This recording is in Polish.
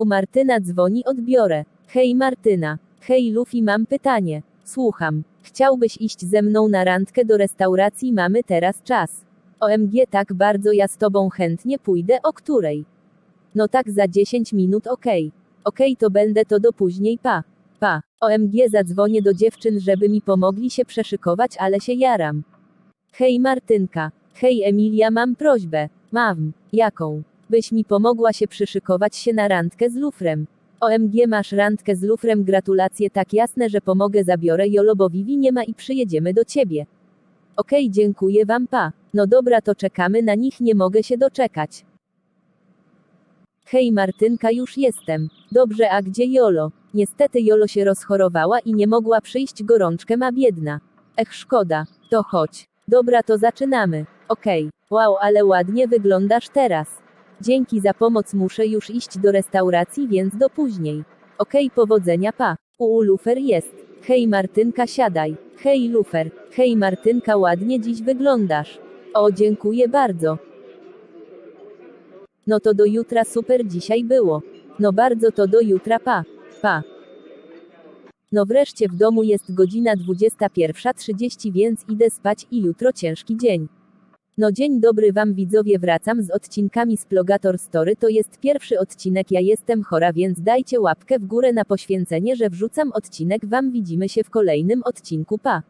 U Martyna dzwoni, odbiorę. Hej Martyna. Hej Luffy, mam pytanie. Słucham. Chciałbyś iść ze mną na randkę do restauracji, mamy teraz czas. OMG, tak bardzo ja z tobą chętnie pójdę, o której? No tak za 10 minut, okej. Okej, to będę to do później, pa. Pa. OMG, zadzwonię do dziewczyn, żeby mi pomogli się przeszykować, ale się jaram. Hej Martynka. Hej Emilia, mam prośbę. Mam. Jaką? Byś mi pomogła się przyszykować się na randkę z Lufrem. OMG masz randkę z Lufrem, gratulacje, tak jasne, że pomogę, zabiorę Jolo, bo Vivi nie ma i przyjedziemy do ciebie. Okej, dziękuję wam, pa. No dobra, to czekamy na nich, nie mogę się doczekać. Hej Martynka, już jestem. Dobrze, a gdzie Jolo? Niestety Jolo się rozchorowała i nie mogła przyjść, gorączkę ma biedna. Ech, szkoda. To chodź. Dobra, to zaczynamy. Okej. Wow, ale ładnie wyglądasz teraz. Dzięki za pomoc muszę już iść do restauracji, więc do później. Okej, powodzenia, pa. U Lufer jest. Hej Martynka, siadaj. Hej Lufer. Hej Martynka, ładnie dziś wyglądasz. O, dziękuję bardzo. No to do jutra super dzisiaj było. No bardzo to do jutra pa. Pa. No wreszcie w domu jest godzina 21.30 więc idę spać i jutro ciężki dzień. No dzień dobry wam widzowie wracam z odcinkami z Plogator Story to jest pierwszy odcinek ja jestem chora więc dajcie łapkę w górę na poświęcenie że wrzucam odcinek wam widzimy się w kolejnym odcinku pa.